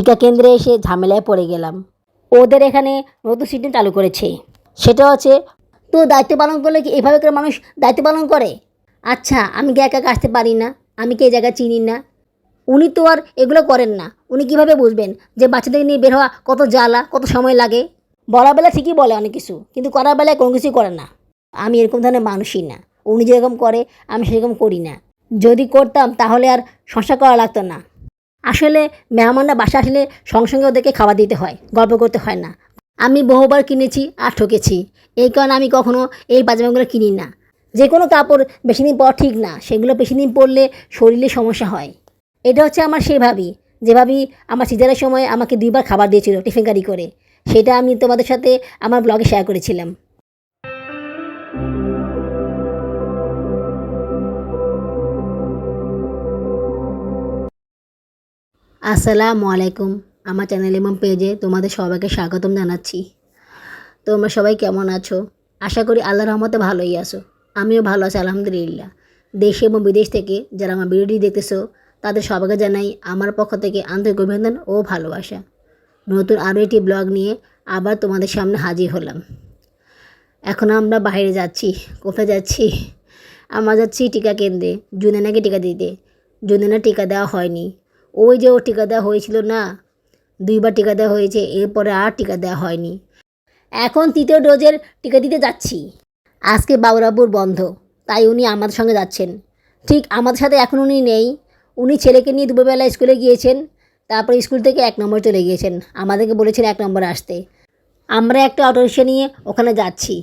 টিকা কেন্দ্রে এসে ঝামেলায় পড়ে গেলাম। ওদের এখানে নতুন সিস্টেম চালু করেছে। সেটা হচ্ছে, তো দায়িত্ব পালন করলে কি এভাবে করে মানুষ দায়িত্ব পালন করে? আচ্ছা আমি কি একা আসতে পারি না? আমি কি এই জায়গা চিনি না? উনি তো আর এগুলো করেন না। উনি কীভাবে বুঝবেন যে বাচ্চাদের নিয়ে বের হওয়া কত জ্বালা, কত সময় লাগে? বলার বেলা ঠিকই বলে অনেক কিছু, কিন্তু করার বেলায় কোনো কিছুই করে না। আমি এরকম ধরনের মানুষই না। উনি যেরকম করে, আমি সেরকম করি না। যদি করতাম তাহলে আর সংসার করা লাগতো না। আসলে মেহমানরা বাসা আসলে সঙ্গে সঙ্গে ওদেরকে খাবার দিতে হয়, গল্প করতে হয় না। আমি বহুবার কিনেছি আর ঠকেছি। এই কারণে আমি কখনো এই পাজামাগুলো কিনি না। যে কোনো কাপড় বেশি দিন পর ঠিক না, সেগুলো বেশি দিন পরলে শরীরে সমস্যা হয়। এটা হচ্ছে আমার সেই ভাবি। যে ভাবি আমার সিজারের সময় আমাকে দুইবার খাবার দিয়েছিল টিফিন গাড়ি করে। সেটা আমি তোমাদের সাথে আমার ব্লগে শেয়ার করেছিলাম। আসসালামু আলাইকুম। আমার চ্যানেল এবং পেজে তোমাদের সবাইকে স্বাগতম জানাচ্ছি। তোমরা সবাই কেমন আছো? আশা করি আল্লাহ রহমতে ভালোই আছো। আমিও ভালো আছি, আলহামদুলিল্লাহ। দেশে এবং বিদেশ থেকে যারা আমার ভিডিওটি দেখতেছো, তাদের সবাইকে জানাই আমার পক্ষ থেকে আন্তরিক অভিনন্দন ও ভালোবাসা। নতুন আরও একটি ব্লগ নিয়ে আবার তোমাদের সামনে হাজির হলাম। এখন আমরা বাইরে যাচ্ছি। কোথায় যাচ্ছি? আমরা যাচ্ছি টিকা কেন্দ্রে। জুনেনাকে টিকা দিতে। জুনেনা টিকা দেওয়া হয়নি। ওই যে ও টিকা দেওয়া হয়েছিল না, দুইবার টিকা দেওয়া হয়েছে, এরপরে আর টিকা দেওয়া হয়নি। এখন তৃতীয় ডোজের টিকা দিতে যাচ্ছি। আজকে বাবুরাবুর বন্ধ, তাই উনি আমাদের সঙ্গে যাচ্ছেন। ঠিক আমাদের সাথে এখন উনি নেই। উনি ছেলেকে নিয়ে দুপুরবেলা স্কুলে গিয়েছেন, তারপর স্কুল থেকে এক নম্বর চলে গিয়েছেন। আমাদেরকে বলেছেন এক নম্বর আসতে। আমরা একটা অটোরিক্সা নিয়ে ওখানে যাচ্ছি।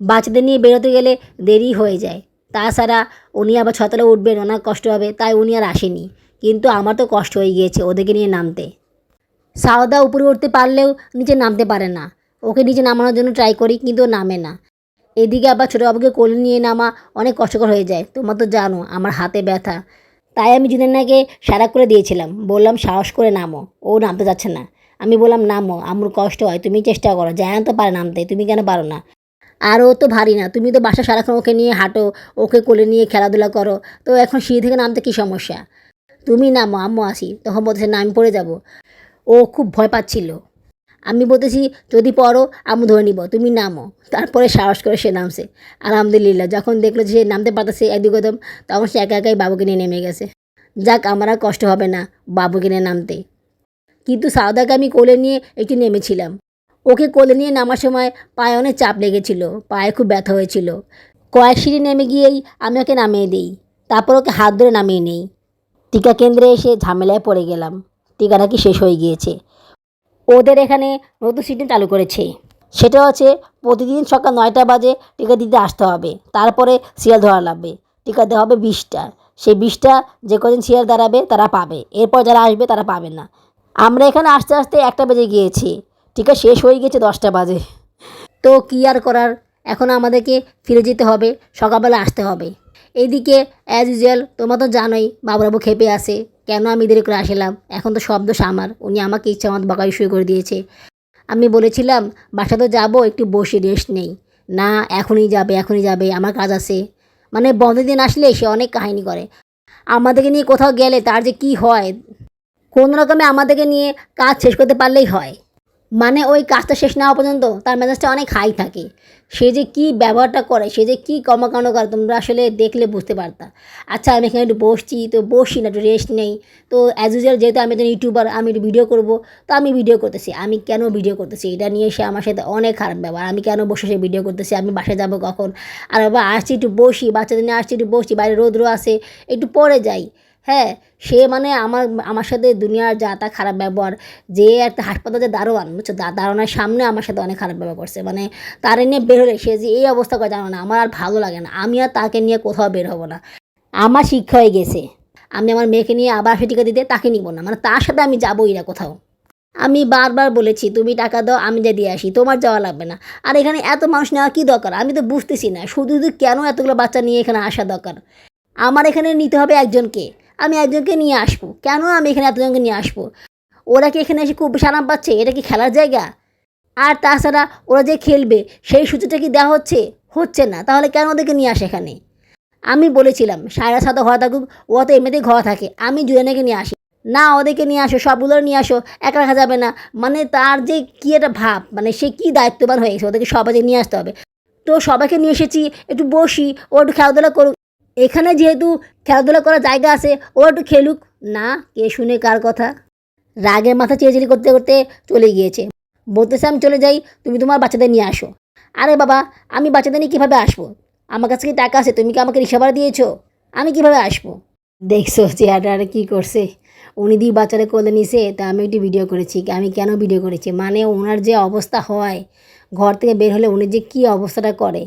বাচ্চাদের নিয়ে বেরোতে গেলে দেরি হয়ে যায়। তাছাড়া উনি আবার ছতলা উঠবেন অনেক কষ্ট হবে, তাই উনি আর আসেনি। কিন্তু আমার তো কষ্ট হয়ে গিয়েছে ওদেরকে নিয়ে নামতে। সাওদা উপরে উঠতে পারলেও নিচে নামতে পারে না। ওকে নিচে নামানোর জন্য ট্রাই করি, কিন্তু নামে না। এদিকে আবার ছোটো বাবুকে কোলে নিয়ে নামা অনেক কষ্টকর হয়ে যায়। তোমরা তো জানো, আমার হাতে ব্যথা। তাই আমি জুনেনাকে সারা করে দিয়েছিলাম। বললাম, সাহস করে নামো। ও নামতে যাচ্ছে না। আমি বললাম, নামো, আমার কষ্ট হয়, তুমি চেষ্টা করো। জায়ান তো পারে নামতে, তুমি কেন পারো না? আর ও তো ভারী না। তুমি তো বাসা সারাক্ষণ ওকে নিয়ে হাঁটো, ওকে কোলে নিয়ে খেলাধুলা করো। তো এখন সিঁড়ি থেকে নামতে কী সমস্যা? তুমি নামো আম্মু আসি। তখন বলতেছে, না, আমি পড়ে যাব। ও খুব ভয় পাচ্ছিল। আমি বলতেছি, যদি পড়ো, আম্মু ধরে নিব। তুমি নামো। তারপরে সাহস করে সে নামছে। আলহামদুলিল্লাহ, যখন দেখল যে নামতে পারতেছে একদিক কদম তখন সে একা একাই বাবুকে নিয়ে নেমে গেছে। যাক, আমার আর কষ্ট হবে না বাবুকে নিয়ে নামতে। কিন্তু সাউদাকে আমি কোলে নিয়ে একটু নেমেছিলাম। ওকে কোলে নিয়ে নামার সময় পায়ে অনেক চাপ লেগেছিল, পায়ে খুব ব্যথা হয়েছিল। কয়েক সিঁড়ি নেমে গিয়েই আমি ওকে নামিয়ে দিই। তারপর ওকে হাত ধরে নামিয়ে নেই। টিকা কেন্দ্রে এসে ঝামেলায় পড়ে গেলাম। টিকা নাকি শেষ হয়ে গিয়েছে। ওদের এখানে নতুন সিস্টেম চালু করেছে। সেটা হচ্ছে প্রতিদিন সকাল নয়টা বাজে টিকা দিতে আসতে হবে। তারপরে সিরিয়াল ধরা লাগবে। টিকা দেওয়া হবে বিশটা। সেই বিশটা যে কদিন সিরিয়াল দাঁড়াবে তারা পাবে। এরপর যারা আসবে তারা পাবে না। আমরা এখানে আসতে আসতে একটা বেজে গিয়েছি। টিকা শেষ হয়ে গেছে দশটা বাজে। তো কী আর করার? এখন আমাদেরকে ফিরে যেতে হবে। সকালবেলা আসতে হবে। এইদিকে অ্যাজ ইউজুয়াল তোমরা তো জানোই বাবুরাবু খেপে আসে। কেন আমি এদের করে আসলাম? এখন তো শব্দ আমার উনি আমাকে ইচ্ছা মতো বকাই শুরু করে দিয়েছে। আমি বলেছিলাম বাসা তো যাব, একটু বসে রেস্ট নেই। না, এখনই যাবে এখনই যাবে, আমার কাজ আছে। মানে বন্ধের দিন আসলে সে অনেক কাহিনী করে। আমাদেরকে নিয়ে কোথাও গেলে তার যে কি হয়, কোনো রকমে আমাদেরকে নিয়ে কাজ শেষ করতে পারলেই হয়। মানে ওই কাজটা শেষ না হওয়া পর্যন্ত তার মেজাজটা অনেক হাই থাকে। সে যে কী ব্যবহারটা করে, সে যে কী কর্মকাণ্ড করে, তোমরা আসলে দেখলে বুঝতে পারতা। আচ্ছা আমি এখানে একটু বসছি, তো বসছি না, একটু রেস্ট নেই। তো অ্যাজ ইউজুয়াল যেহেতু আমি একজন ইউটিউবার আমি একটু ভিডিও করব, তো আমি ভিডিও করতেছি। আমি কেন ভিডিও করতেছি? এটা নিয়ে সে আমার সাথে অনেক খারাপ ব্যবহার। আমি কেন বসে সে ভিডিও করতেছি? আমি বাসায় যাব কখন? আর বাবা, আসছি একটু বসি, বাচ্চাদের নিয়ে আসছি, একটু বসছি বাইরে রোদ্র আসে একটু পরে যাই। হ্যাঁ সে মানে আমার আমার সাথে দুনিয়ার যা তা খারাপ ব্যবহার, যে একটা হাসপাতালে দারোয়ান, বুঝছ? দারোয়ানের সামনে আমার সাথে অনেক খারাপ ব্যবহার করছে। মানে তার নিয়ে বের হলে সে যে এই অবস্থা করে জানো না, আমার আর ভালো লাগে না। আমি আর তাকে নিয়ে কোথাও বের হব না। আমার শিক্ষা হয়ে গেছে। আমি আমার মেয়েকে নিয়ে আবার সে টিকা দিতে তাকে নিব না। মানে তার সাথে আমি যাবোই না কোথাও। আমি বারবার বলেছি, তুমি টাকা দাও, আমি যা দিয়ে আসি। তোমার যাওয়া লাগবে না। আর এখানে এত মানুষ নেওয়া কী দরকার? আমি তো বুঝতেছি না। শুধু শুধু কেন এতগুলো বাচ্চা নিয়ে এখানে আসা দরকার? আমার এখানে নিতে হবে একজনকে। আমি একজনকে নিয়ে আসব। কেন আমি এখানে এতজনকে নিয়ে আসব? ওরা কি এখানে এসে খুব আরাম পাচ্ছে? এটা কি খেলার জায়গা? আর তাছাড়া ওরা যে খেলবে, সেই সুযোগটা কি দেওয়া হচ্ছে? হচ্ছে না। তাহলে কেন ওদেরকে নিয়ে আসে এখানে? আমি বলেছিলাম, সায়রা সাথে ঘরে থাকুক ও তো এমনিতেই ঘরে থাকে। আমি জুয়েনাকে নিয়ে আসি। না, ওদেরকে নিয়ে আসো সবগুলো নিয়ে আসো, একা রাখা যাবে না। মানে তার যে কী একটা ভাব মানে সে কী দায়িত্ববান হয়ে গেছে? ওদেরকে সবাইকে নিয়ে আসতে হবে। তো সবাইকে নিয়ে এসেছি, একটু বসি ও একটু খেলাধুলা করুক। এখানে যেহেতু খেলাধুলা করার জায়গা আছে, ও একটু খেলুক। না, কে শুনে কার কথা? রাগের মাথা চেয়েচিলি করতে করতে চলে গিয়েছে। বলতেছে, আমি চলে যাই, তুমি তোমার বাচ্চাদের নিয়ে আসো। আরে বাবা, আমি বাচ্চাদের নিয়ে কীভাবে আসব? আমার কাছে কি টাকা আছে? তুমি কি আমাকে রিক্সা ভাড়া দিয়েছ? আমি কীভাবে আসব? দেখছ, চেহারাটা কী করছে? উনি দিয়ে বাচ্চারা কোলে নিছে, তা আমি একটু ভিডিও করেছি। আমি কেন ভিডিও করেছি? মানে ওনার যে অবস্থা হয়, ঘর থেকে বের হলে উনি যে কী অবস্থাটা করে?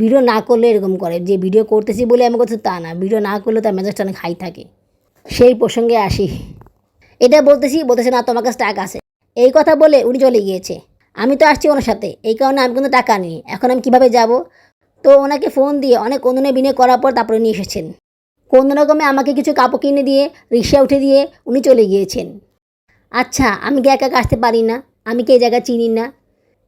ভিডিও না করলে এরকম করে, যে ভিডিও করতেছি বলে আমি করছি তা না, ভিডিও না করলে তার মেজাজটা অনেক হাই থাকে। সেই প্রসঙ্গে আসি। এটা বলতেছি, বলতেছে, না, তোমার কাছে টাকা আছে। এই কথা বলে উনি চলে গিয়েছে। আমি তো আসছি ওনার সাথে, এই কারণে আমি কিন্তু টাকা নিই। এখন আমি কীভাবে যাব? তো ওনাকে ফোন দিয়ে অনেক অনুনে বিনয় করার পর তারপরে নিয়ে এসেছেন। কোনো রকমে আমাকে কিছু কাপড় কিনে দিয়ে, রিক্সা উঠে দিয়ে উনি চলে গিয়েছেন। আচ্ছা আমি কি একা একা আসতে পারি না? আমি কি এই জায়গা চিনি না?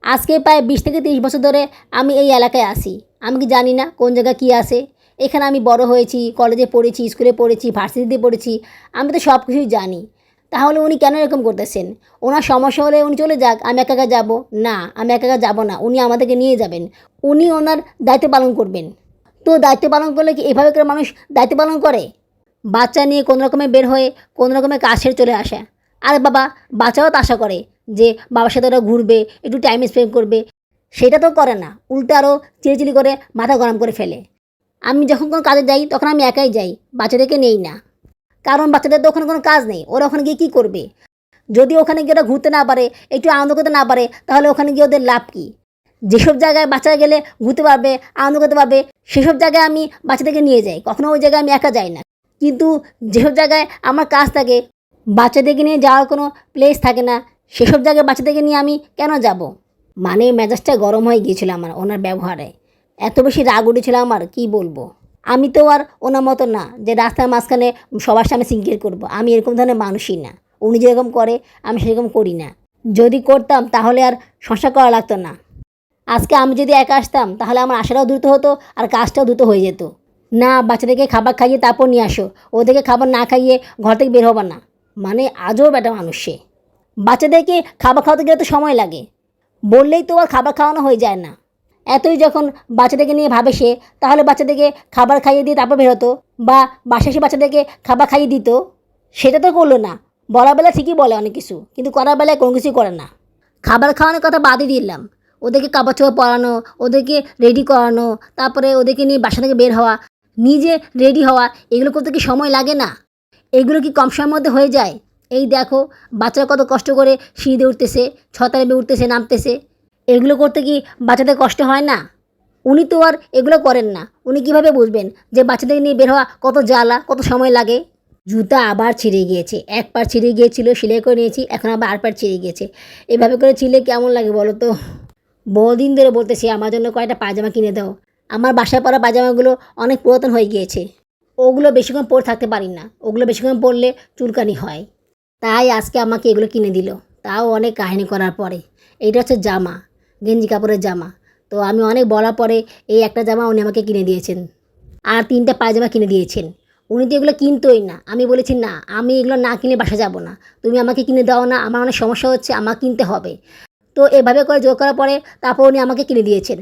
আজকে প্রায় বিশ থেকে তিরিশ বছর ধরে আমি এই এলাকায় আসি আমি কি জানি না কোন জায়গায় কী আসে এখানে আমি বড় হয়েছি কলেজে পড়েছি স্কুলে পড়েছি ভার্সিটিতে পড়েছি, আমি তো সব কিছুই জানি। তাহলে উনি কেন এরকম করতেছেন? ওনার সমস্যা হলে উনি চলে যাক, আমি একা একা যাব? না, আমি একা একা যাব না, উনি আমাদেরকে নিয়ে যাবেন। উনি ওনার দায়িত্ব পালন করবেন। তো দায়িত্ব পালন করলে কি এভাবে করে মানুষ দায়িত্ব পালন করে? বাচ্চা নিয়ে কোনো রকমে বের হয়ে কোনো রকমে কাজ চলে আসে। আর বাবা, বাচ্চাও তো আশা করে যে বাবার সাথে ওরা ঘুরবে, একটু টাইম স্পেন্ড করবে। সেটা তো করে না। উল্টে আরও চিলিচিলি করে মাথা গরম করে ফেলে। আমি যখন কোনো কাজে যাই, তখন আমি একাই যাই। বাচ্চাদেরকে নেই না। কারণ বাচ্চাদের তো ওখানে কোনো কাজ নেই। ওরা ওখানে গিয়ে কী করবে? যদি ওখানে গিয়ে ওরা ঘুরতে না পারে, একটু আনন্দ করতে না পারে, তাহলে ওখানে গিয়ে ওদের লাভ কী? যেসব জায়গায় বাচ্চারা গেলে ঘুরতে পারবে, আনন্দ করতে পারবে, সেসব জায়গায় আমি বাচ্চাদেরকে নিয়ে যাই। কখনো ওই জায়গায় আমি একা যাই না। কিন্তু যেসব জায়গায় আমার কাজ থাকে, বাচ্চাদেরকে নিয়ে যাওয়ার কোনো প্লেস থাকে না, সেসব জায়গায় বাচ্চাদেরকে নিয়ে আমি কেন যাব? মানে মেজাজটা গরম হয়ে গিয়েছিল আমার ওনার ব্যবহারে। এত বেশি রাগ উঠেছিল আমার, কি বলব? আমি তো আর ওনার মতো না যে রাস্তার মাঝখানে সবার সামনে সিঙ্গেল করব। আমি এরকম ধরনের মানুষই না। উনি যেরকম করে, আমি সেরকম করি না। যদি করতাম তাহলে আর সংসার করা লাগতো না। আজকে আমি যদি একা আসতাম, তাহলে আমার আশাটাও দ্রুত হতো আর কাজটাও দ্রুত হয়ে যেত। না, বাচ্চাদেরকে খাবার খাইয়ে তারপর নিয়ে আসো। ওদেরকে খাবার না খাইয়ে ঘর থেকে বের হবার না। মানে আজও একটা মানুষ বাচ্চাদেরকে খাবার খাওয়াতে গেলে তো সময় লাগে। বললেই তো আর খাবার খাওয়ানো হয়ে যায় না। এতই যখন বাচ্চাদেরকে নিয়ে ভাবে সে, তাহলে বাচ্চাদেরকে খাবার খাইয়ে দিয়ে তারপর বেরোতো বা বাসা এসে বাচ্চাদেরকে খাবার খাইয়ে দিত। সেটা তো করল না। বলার বেলা ঠিকই বলে অনেক কিছু, কিন্তু করার বেলায় কোনো কিছুই করে না। খাবার খাওয়ানোর কথা বাদই দিলাম। ওদেরকে কাপড় চোপড় পরানো, ওদেরকে রেডি করানো, তারপরে ওদেরকে নিয়ে বাসা থেকে বের হওয়া, নিজে রেডি হওয়া, এগুলো করতে কি সময় লাগে না? এগুলো কি কম সময়ের মধ্যে হয়ে যায়? এই দেখো, বাচ্চারা কত কষ্ট করে সিঁড়ি দিয়ে উঠতেছে ছতারে বেয়ে উঠতেছে, নামতেছে। এগুলো করতে কি বাচ্চাদের কষ্ট হয় না? উনি তো আর এগুলো করেন না। উনি কীভাবে বুঝবেন যে বাচ্চাদের নিয়ে বের হওয়া কত জ্বালা, কত সময় লাগে? জুতা আবার ছিঁড়ে গিয়েছে। এক পার ছিঁড়ে গিয়েছিল, সেলাই করে নিয়েছি, এখন আবার আর পার ছিঁড়ে গিয়েছে। এভাবে করে ছিলে কেমন লাগে বলো তো? বহুদিন ধরে বলতেছি, আমার জন্য কয়েকটা পায়জামা কিনে দাও। আমার বাসায় পরা পায়জামাগুলো অনেক পুরাতন হয়ে গিয়েছে। ওগুলো বেশিক্ষণ পরে থাকতে পারি না। ওগুলো বেশিক্ষণ পরলে চুলকানি হয়। তাই আজকে আমাকে এগুলো কিনে দিল। তাও অনেক কাহিনী করার পরে। এইটা হচ্ছে জামা, গেঞ্জি কাপড়ের জামা। তো আমি অনেক বলার পরে এই একটা জামা উনি আমাকে কিনে দিয়েছেন আর তিনটা পায়জামা কিনে দিয়েছেন। উনি তো এগুলো কিনতোই না। আমি বলেছি, না, আমি এগুলো না কিনে বাসা যাব না। তুমি আমাকে কিনে দাও না, আমার অনেক সমস্যা হচ্ছে আমার কিনতে হবে। তো এভাবে করে জোর করার পরে তারপর উনি আমাকে কিনে দিয়েছেন।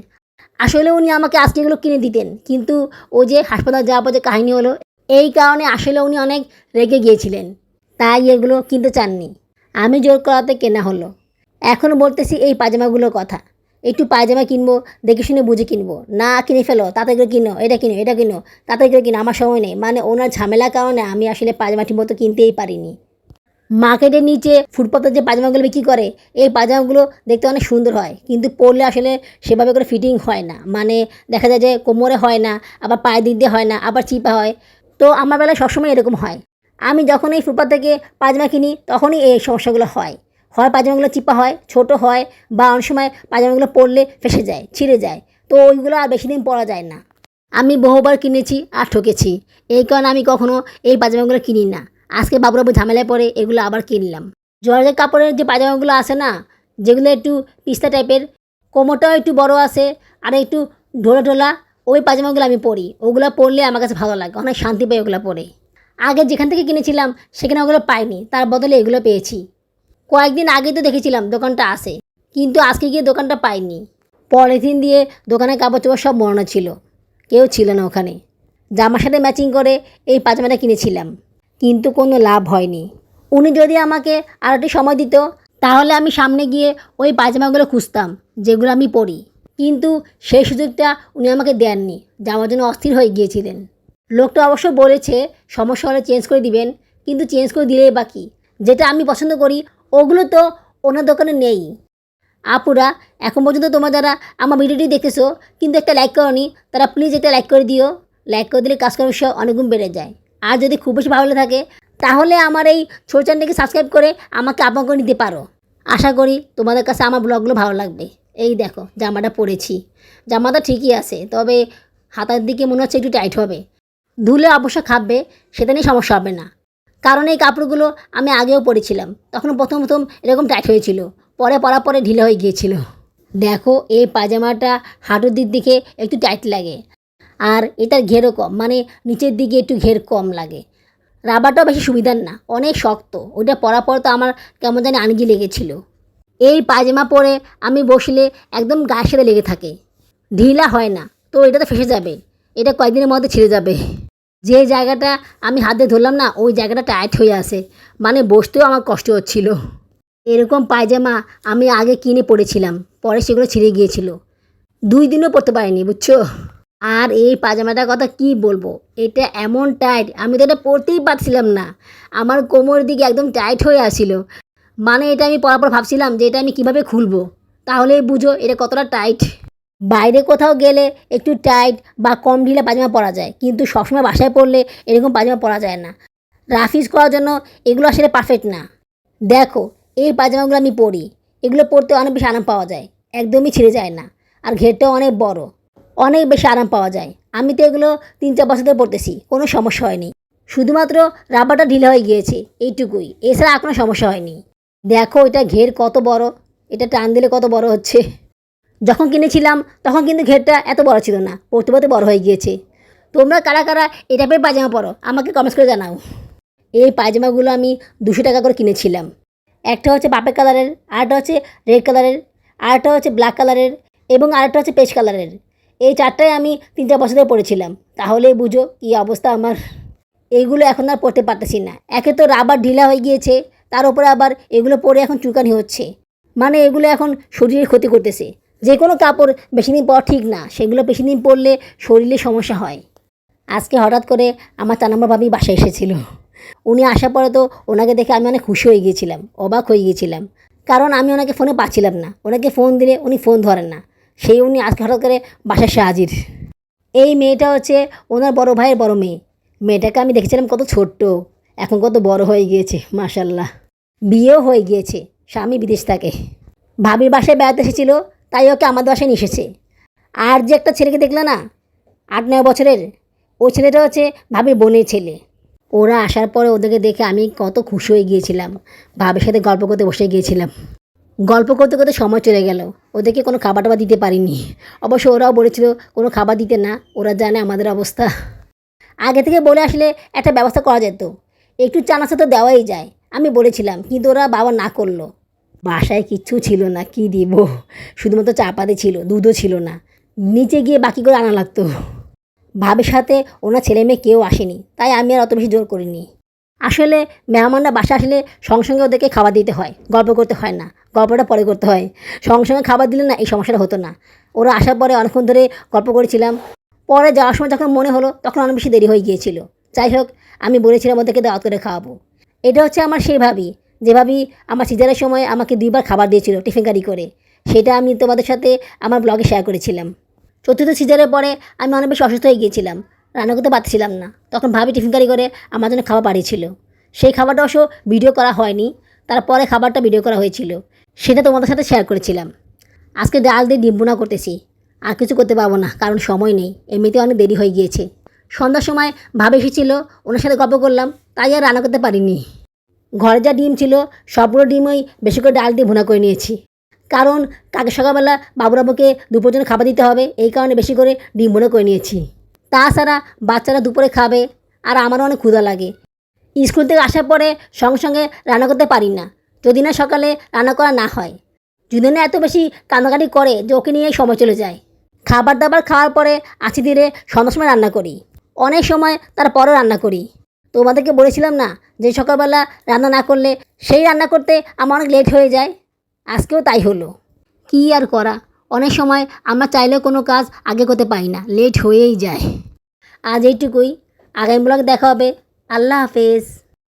আসলে উনি আমাকে আজকে এগুলো কিনে দিতেন। কিন্তু ওই যে হাসপাতাল যাওয়ার পর যে কাহিনী হলো, এই কারণে আসলে উনি অনেক রেগে গিয়েছিলেন। তাই এগুলো কিনতে চাননি। আমি জোর করাতে কেনা হলো। এখন বলতেছি এই পায়জামাগুলোর কথা। একটু পায়জামা কিনবো, দেখে শুনে বুঝে কিনবো। না কিনে ফেলো, তাতে করে কিনো, এটা কিনো এটা কিনো, তাতে করে কিনো, আমার সময় নেই। মানে ওনার ঝামেলার কারণে আমি আসলে পায়জামা ঠিক মতো কিনতেই পারিনি। মার্কেটের নিচে ফুটপাতের যে পায়জামাগুলো বিক্রি করে, এই পায়জামাগুলো দেখতে অনেক সুন্দর হয়। কিন্তু পরলে আসলে সেভাবে করে ফিটিং হয় না। মানে দেখা যায় যে কোমরে হয় না, আবার পায়ের দিক দিয়ে হয় না, আবার চিপা হয়। তো আমার বেলায় সবসময় এরকম হয়। আমি যখন এই ফুটপাত থেকে পায়জামা কিনি, তখনই এই সমস্যাগুলো হয়। হয় পায়জামাগুলো চিপা হয়, ছোট হয় বা অনেক সময় পায়জামাগুলো পরলে ফেসে যায়, ছিঁড়ে যায়। তো ওইগুলো আর বেশি দিন পরা যায় না। আমি বহুবার কিনেছি আর ঠকেছি। এই কারণে আমি কখনো এই পাজামাগুলো কিনি না। আজকে বাবুরাবু ঝামেলায় পরে এগুলো আবার কিনলাম। জর্জের কাপড়ের যে পায়জামাগুলো আছে না, যেগুলো একটু পিস্তা টাইপের, কোমরটাও একটু বড় আছে আর একটু ঢোলা ঢোলা, ওই পাজামাগুলো আমি পরি। ওগুলো পরলে আমার কাছে ভালো লাগে, অনেক শান্তি পাই ওগুলো পরে। আগে যেখান থেকে কিনেছিলাম, সেখানে ওগুলো পাইনি। তার বদলে এগুলো পেয়েছি। কয়েকদিন আগে তো দেখেছিলাম দোকানটা আসে কিন্তু আজকে গিয়ে দোকানটা পাইনি। পলিথিন দিয়ে দোকানে কাপড় চোপড় সব মরানো ছিল। কেউ ছিল না ওখানে। জামার সাথে ম্যাচিং করে এই পাজামাটা কিনেছিলাম, কিন্তু কোনো লাভ হয়নি। উনি যদি আমাকে আর একটু সময় দিত, তাহলে আমি সামনে গিয়ে ওই পাজামাগুলো খুঁজতাম, যেগুলো আমি পরি। কিন্তু সেই সুযোগটা উনি আমাকে দেননি, যাওয়ার জন্য অস্থির হয়ে গিয়েছিলেন। লোকটা অবশ্য বলেছে সমস্যা হলে চেঞ্জ করে দিবেন, কিন্তু চেঞ্জ করে দিলেই বাকি যেটা আমি পছন্দ করি, ওগুলো তো ওনার দোকানে নেই। আপুরা, এখন পর্যন্ত তোমরা যারা আমার ভিডিওটি দেখেছ কিন্তু একটা লাইক করনি, তারা প্লিজ একটা লাইক করে দিও। লাইক করে দিলে কাজ করার উৎসাহ অনেক গুণ বেড়ে যায়। আর যদি খুব বেশি ভালো থাকে তাহলে আমার এই ছোট চ্যানেলটিকে সাবস্ক্রাইব করে আমাকে আপন করে নিতে পারো। আশা করি তোমাদের কাছে আমার ব্লগগুলো ভালো লাগবে। এই দেখো, জামাটা পরেছি। জামাটা ঠিকই আছে, তবে হাতার দিকে মনে হচ্ছে একটু টাইট হবে। ধুলে অবশ্য খাবে সেটা নিয়ে সমস্যা হবে না। কারণ এই কাপড়গুলো আমি আগেও পরেছিলাম। তখন প্রথম প্রথম এরকম টাইট হয়েছিল, পরে পরার পরে ঢিলে হয়ে গিয়েছিল। দেখো, এই পাজামাটা হাঁটুর দিক দিকে একটু টাইট লাগে, আর এটার ঘেরও কম মানে নিচের দিকে একটু ঘের কম লাগে। রাবারটাও বেশি সুবিধার না, অনেক শক্ত, ওইটা পরার পর তো আমার কেমন জানি আনগি লেগেছিল। এই পাজামা পরে আমি বসলে একদম গায়ের সাথে লেগে থাকে। ঢিলা হয় না, তো এটা তো ফেসে যাবে, এটা কয়েকদিনের মধ্যে ছিঁড়ে যাবে। যে জায়গাটা আমি হাতে ধরলাম না, ওই জায়গাটা টাইট হয়ে আসে মানে বসতেও আমার কষ্ট হচ্ছিল। এরকম পায়জামা আমি আগে কিনে পরেছিলাম পরে সেগুলো ছিঁড়ে গিয়েছিল। দুই দিনও পরতে পারিনি, বুঝছ? আর এই পাজামাটার কথা কি বলব? এটা এমন টাইট, আমি তো এটা পরতেই পারছিলাম না। আমার কোমর দিকে একদম টাইট হয়ে আসছিল মানে এটা আমি পরার পর ভাবছিলাম যে এটা আমি কীভাবে খুলবো? তাহলে বুঝো এটা কতটা টাইট। বাইরে কোথাও গেলে একটু টাইট বা কম ঢিলে পাজামা পরা যায়। কিন্তু সবসময় বাসায় পরলে এরকম পাজামা পরা যায় না। রাফিজ করার জন্য এগুলো আসলে পারফেক্ট না। দেখো, এই পাজামাগুলো আমি পরি। এগুলো পরতে অনেক বেশি আরাম পাওয়া যায়। একদমই ছিঁড়ে যায় না। আর ঘেরটাও অনেক বড়। অনেক বেশি আরাম পাওয়া যায়। আমি তো এগুলো তিন চার বছর ধরে পরতেছি। কোনো সমস্যা হয়নি। শুধুমাত্র রাবারটা ঢিলে হয়ে গিয়েছে। এইটুকুই। এছাড়া আর কোনো সমস্যা হয়নি। দেখো, এটা ঘের কত বড়। এটা টান দিলে কত বড় হচ্ছে? যখন কিনেছিলাম, তখন কিন্তু ঘেরটা এত বড় ছিল না, পড়তে পড়তে বড় হয়ে গিয়েছে। তোমরা কারা কারা এই টাইপের পায়জামা পরো, আমাকে কমেন্টস করে জানাও। এই পায়জামাগুলো আমি দুশো টাকা করে কিনেছিলাম। একটা হচ্ছে পাপের কালারের আরেকটা হচ্ছে রেড কালারের আরেকটা হচ্ছে ব্ল্যাক কালারের এবং আরেকটা হচ্ছে পেস্ট কালারের এই চারটাই আমি তিন চার বছর ধরে পরেছিলাম তাহলেই বুঝো কী অবস্থা আমার। এইগুলো এখন আর পড়তে পারতেছি না। একে তো রাবার ঢিলা হয়ে গিয়েছে, তার উপরে আবার এগুলো পরে এখন চুলকানি হচ্ছে। মানে এগুলো এখন শরীরের ক্ষতি করতেছে। যে কোনো কাপড় বেশি দিন পর ঠিক না, সেগুলো বেশি দিন পরলে শরীরে সমস্যা হয়। আজকে হঠাৎ করে আমার চার নম্বর ভাবি বাসায় এসেছিল। উনি আসার পরে তো ওনাকে দেখে আমি অনেক খুশি হয়ে গিয়েছিলাম, অবাক হয়ে গিয়েছিলাম। কারণ আমি ওনাকে ফোনে পাচ্ছিলাম না, ওনাকে ফোন দিলে উনি ফোন ধরেন না। সেই উনি আজকে হঠাৎ করে বাসায় এসে হাজির। এই মেয়েটা হচ্ছে ওনার বড় ভাইয়ের বড় মেয়ে। মেয়েটাকে আমি দেখেছিলাম কত ছোট্ট, এখন কত বড় হয়ে গিয়েছে মাশাল্লাহ বিয়েও হয়ে গিয়েছে, স্বামী বিদেশ থাকে। ভাবির বাসায় বেড়াতে এসেছিল তাই ওকে আমাদের বাসায় নিয়ে এসেছে। আর যে একটা ছেলেকে দেখলে না, আট নয় বছরের, ওই ছেলেটা হচ্ছে ভাবির বোনের ছেলে। ওরা আসার পরে ওদেরকে দেখে আমি কত খুশি হয়ে গিয়েছিলাম, ভাবির সাথে গল্প করতে বসে গিয়েছিলাম। গল্প করতে করতে সময় চলে গেল, ওদেরকে কোনো খাবার টাবার দিতে পারিনি। অবশ্য ওরাও বলেছিল, কোনো খাবার দিতে না, ওরা জানে আমাদের অবস্থা। আগে থেকে বলে আসলে একটা ব্যবস্থা করা যেত। একটু চানাচা তো দেওয়াই যায়, আমি বলেছিলাম, কিন্তু ওরা বাবা না করল। বাসায় কিচ্ছু ছিল না, কি দিব? শুধুমাত্র চাপাতি ছিল, দুধও ছিল না। নিচে গিয়ে বাকি করে আনা লাগতো। ভাবের সাথে ওনার ছেলে মেয়ে কেউ আসেনি, তাই আমি আর অত বেশি জোর করিনি। আসলে মেহমানরা বাসা আসলে সঙ্গে সঙ্গে ওদেরকে খাবার দিতে হয়, গল্প করতে হয় না, গল্পটা পরে করতে হয়। সঙ্গে সঙ্গে খাবার দিলে না এই সমস্যাটা হতো না। ওরা আসার পরে অনেকক্ষণ ধরে গল্প করেছিলাম। পরে যাওয়ার সময় যখন মনে হলো, তখন অনেক বেশি দেরি হয়ে গিয়েছিল। যাই হোক, আমি বলেছিলাম ওদেরকে দাওয়াত করে খাওয়াবো। এটা হচ্ছে আমার সেই ভাবি। যে ভাবি আমার সিজারের সময় আমাকে দুইবার খাবার দিয়েছিল টিফিন গাড়ি করে, সেটা আমি তোমাদের সাথে আমার ব্লগে শেয়ার করেছিলাম। চতুর্থ সিজারের পরে আমি অনেক বেশি অসুস্থ হয়ে গিয়েছিলাম, রান্না করতে পারছিলাম না, তখন ভাবি টিফিন গাড়ি করে আমার জন্য খাবার পাঠিয়েছিল। সেই খাবারটা অবশ্য ভিডিও করা হয়নি, তারপরে খাবারটা ভিডিও করা হয়েছিল, সেটা তোমাদের সাথে শেয়ার করেছিলাম। আজকে ডাল দিয়ে ডিম বোনা করতেছি, আর কিছু করতে পারব না, কারণ সময় নেই এমনিতে অনেক দেরি হয়ে গিয়েছে। সন্ধ্যার সময় ভাবে এসেছিল, ওনার সাথে গল্প করলাম, তাই আর রান্না করতে পারিনি। ঘরে যা ডিম ছিল, সবগুলো ডিমই বেশি করে ডাল দিয়ে ভুনা করে নিয়েছি। কারণ কাকে সকালবেলা বাবুরাবুকে দুপুর জন্য খাবার দিতে হবে, এই কারণে বেশি করে ডিম ভুনা করে নিয়েছি। তাছাড়া বাচ্চারা দুপুরে খাবে, আর আমারও অনেক ক্ষুধা লাগে। স্কুল থেকে আসার পরে সঙ্গে সঙ্গে রান্না করতে পারি না, যদি না সকালে রান্না করা না হয়। যদি না এত বেশি কান্নাকাটি করে যে ওকে নিয়েই সময় চলে যায়। খাবার দাবার খাওয়ার পরে আছি ধীরে সন্ধ্যার সময় রান্না করি। অনেক সময় তারপরও রান্না করি। তোমাদেরকে বলেছিলাম না যে সকালবেলা রান্না না করলে সেই রান্না করতে আমার অনেক লেট হয়ে যায়। আজকেও তাই হলো। কি আর করা? অনেক সময় আমরা চাইলেও কোনো কাজ আগে করতে পারি না লেট হয়েই যায়। আজ এইটুকুই। আগামী ব্লগ দেখা হবে। আল্লাহ হাফেজ।